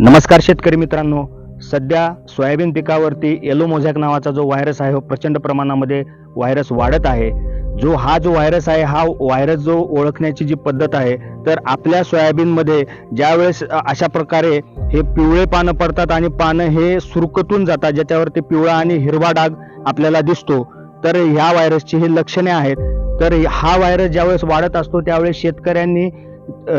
नमस्कार शेतकरी मित्रांनो. सध्या सोयाबीन पिकावरती येलो मोझॅक नावाचा जो व्हायरस आहे हो प्रचंड प्रमाणामध्ये व्हायरस वाढत आहे. जो हा जो व्हायरस आहे हा व्हायरस जो ओळखण्याची जी पद्धत आहे तर आपल्या सोयाबीनमध्ये ज्यावेळेस अशा प्रकारे हे पिवळे पानं पडतात आणि पानं हे सुरकतून जातात ज्याच्यावरती पिवळा आणि हिरवा डाग आपल्याला दिसतो तर ह्या व्हायरसची ही लक्षणे आहेत. तर हा व्हायरस ज्यावेळेस वाढत असतो त्यावेळेस शेतकऱ्यांनी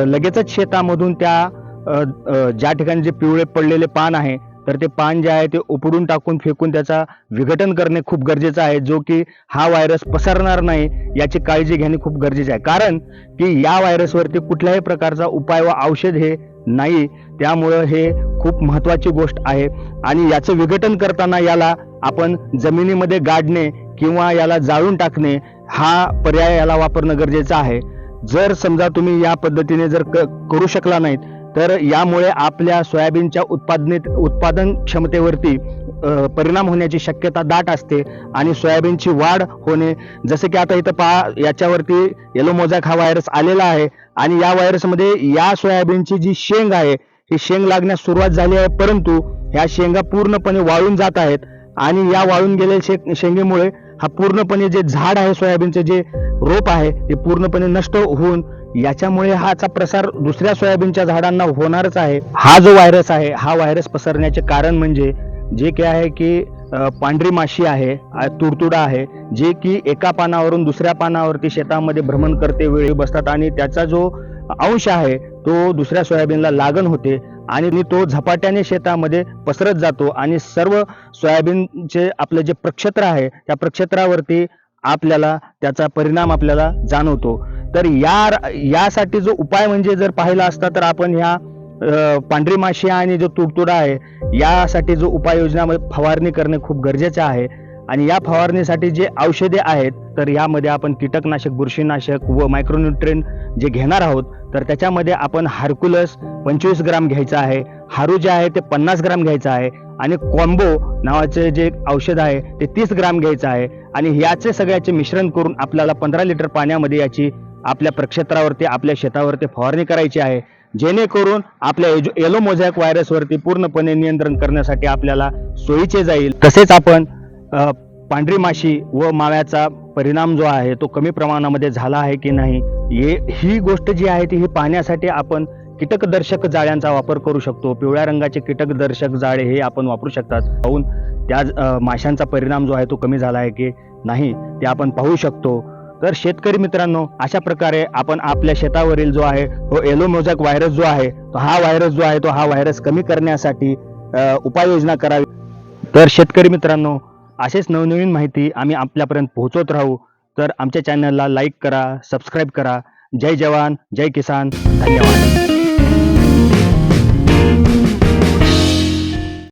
लगेचच शेतामधून त्या ज्या ठिकाणी जे पिवळे पडलेले पान आहे तर ते पान जे आहे ते उपडून टाकून फेकून त्याचा विघटन करणे खूप गरजेचं आहे जो की हा व्हायरस पसरणार नाही याची काळजी घेणे खूप गरजेचे आहे. कारण की या व्हायरसवरती कुठल्याही प्रकारचा उपाय व औषध हे नाही त्यामुळं हे खूप महत्वाची गोष्ट आहे. आणि याचं विघटन करताना याला आपण जमिनीमध्ये गाडणे किंवा याला जाळून टाकणे हा पर्याय याला वापरणं गरजेचं आहे. जर समजा तुम्ही या पद्धतीने जर क- करू शकला नाहीत तर यामुळे आपल्या सोयाबीनच्या उत्पादनेत उत्पादन क्षमतेवरती परिणाम होण्याची शक्यता दाट असते आणि सोयाबीनची वाढ होणे जसे की आता इथं पहा याच्यावरती येलो मोझॅक हा व्हायरस आलेला आहे आणि या व्हायरसमध्ये या सोयाबीनची जी शेंग आहे ही शेंग लागण्यास सुरुवात झाली आहे परंतु ह्या शेंगा पूर्णपणे वाळून जात आहेत आणि या वाळून गेलेल्या शे शेंगेमुळे हा पूर्णपणे जे झाड आहे सोयाबीनचे जे रोप आहे ते पूर्णपणे नष्ट होऊन याच्यामुळे हाचा प्रसार दुसऱ्या सोयाबीनच्या झाडांना होणारच आहे. हा जो व्हायरस आहे हा व्हायरस पसरण्याचे कारण म्हणजे जे काय आहे की पांढरी माशी आहे तुडतुडा आहे जे की एका पानावरून दुसऱ्या पानावरती शेतामध्ये भ्रमण करते वेळी बसतात आणि त्याचा जो अंश आहे तो दुसऱ्या सोयाबीनला लागण होते आणि तो झपाट्याने शेतामध्ये पसरत जातो आणि सर्व सोयाबीनचे आपलं जे प्रक्षेत्र आहे त्या प्रक्षेत्रावरती आपल्याला त्याचा परिणाम आपल्याला जाणवतो. तर या यासाठी जो उपाय म्हणजे जर पाहिला असता तर आपण ह्या पांढरी माशी आणि जो तुडतुडा आहे यासाठी जो उपाययोजनामध्ये फवारणी करणे खूप गरजेचे आहे. आणि या फवारणीसाठी जे औषधे आहेत तर यामध्ये आपण कीटकनाशक बुरशीनाशक व मायक्रोन्युट्रेन जे घेणार आहोत तर त्याच्यामध्ये आपण हार्कुलस पंचवीस ग्राम घ्यायचं आहे हारू जे आहे ते पन्नास ग्राम घ्यायचं आहे आणि कॉम्बो नावाचे जे औषध आहे ते तीस ग्राम घ्यायचं आहे. आणि याचे सगळ्याचे मिश्रण करून आपल्याला पंधरा लिटर पाण्यामध्ये याची आपल्या प्रक्षेत्रावरती आपल्या शेतावरती फवारणी करायची आहे. जेणेकरून आपल्या येलो मोझॅक व्हायरसवरती पूर्णपणे नियंत्रण करण्यासाठी आपल्याला सोयीचे जाईल. तसेच आपण पांढरी माशी व माव्याचा परिणाम जो आहे तो कमी प्रमाणामध्ये झाला आहे की नाही हे ही गोष्ट जी आहे ती ही पाहण्यासाठी आपण कीटकदर्शक जाळ्यांचा वापर करू शकतो. पिवळ्या रंगाचे कीटकदर्शक जाळे हे आपण वापरू शकतात. पाहून त्या माशांचा परिणाम जो आहे तो कमी झाला आहे की नाही ते आपण पाहू शकतो. तर शेतकरी मित्रांनो अशा प्रकारे आपण आपल्या शेतावरील जो आहे तो येलो मोझॅक व्हायरस जो आहे तो हा व्हायरस जो आहे तो हा व्हायरस कमी करण्यासाठी उपाययोजना करावी. तर शेतकरी मित्रांनो असेच नवनवीन माहिती आम्ही आपल्यापर्यंत पोहोचवत राहू. तर आमच्या चॅनलला लाईक करा सबस्क्राईब करा. जय जवान जय किसान. धन्यवाद.